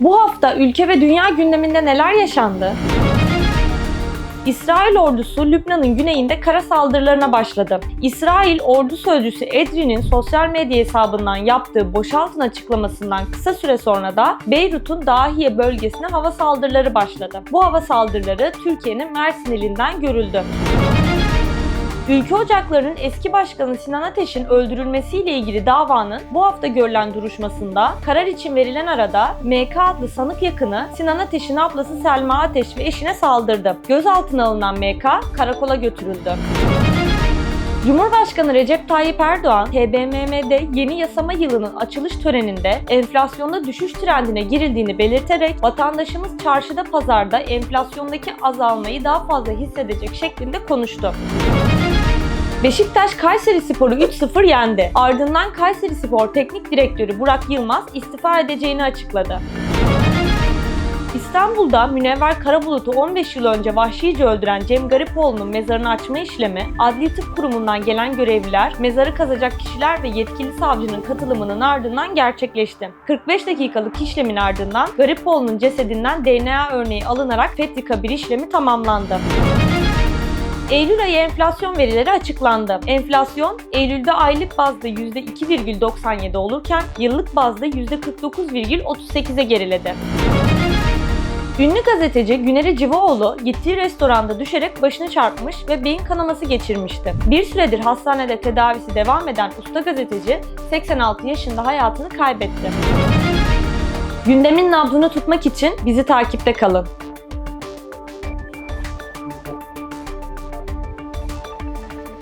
Bu hafta ülke ve dünya gündeminde neler yaşandı? İsrail ordusu Lübnan'ın güneyinde kara saldırılarına başladı. İsrail ordu sözcüsü Edri'nin sosyal medya hesabından yaptığı boşaltın açıklamasından kısa süre sonra da Beyrut'un Dahiye bölgesine hava saldırıları başladı. Bu hava saldırıları Türkiye'nin Mersin ilinden görüldü. Ülke Ocakları'nın eski başkanı Sinan Ateş'in öldürülmesiyle ilgili davanın bu hafta görülen duruşmasında karar için verilen arada MK adlı sanık yakını Sinan Ateş'in ablası Selma Ateş ve eşine saldırdı. Gözaltına alınan MK karakola götürüldü. Cumhurbaşkanı Recep Tayyip Erdoğan, TBMM'de yeni yasama yılının açılış töreninde enflasyonda düşüş trendine girildiğini belirterek vatandaşımız çarşıda pazarda enflasyondaki azalmayı daha fazla hissedecek şeklinde konuştu. Beşiktaş Kayseri Spor'u 3-0 yendi. Ardından Kayseri Spor Teknik Direktörü Burak Yılmaz istifa edeceğini açıkladı. İstanbul'da Münevver Karabulut'u 15 yıl önce vahşice öldüren Cem Garipoğlu'nun mezarını açma işlemi, Adli Tıp Kurumu'ndan gelen görevliler, mezarı kazacak kişiler ve yetkili savcının katılımının ardından gerçekleşti. 45 dakikalık işlemin ardından Garipoğlu'nun cesedinden DNA örneği alınarak fethi kabir işlemi tamamlandı. Eylül ayı enflasyon verileri açıklandı. Enflasyon Eylül'de aylık bazda %2,97 olurken yıllık bazda %49,38'e geriledi. Ünlü gazeteci Güneri Civaoğlu gittiği restoranda düşerek başını çarpmış ve beyin kanaması geçirmişti. Bir süredir hastanede tedavisi devam eden usta gazeteci 86 yaşında hayatını kaybetti. Gündemin nabzını tutmak için bizi takipte kalın.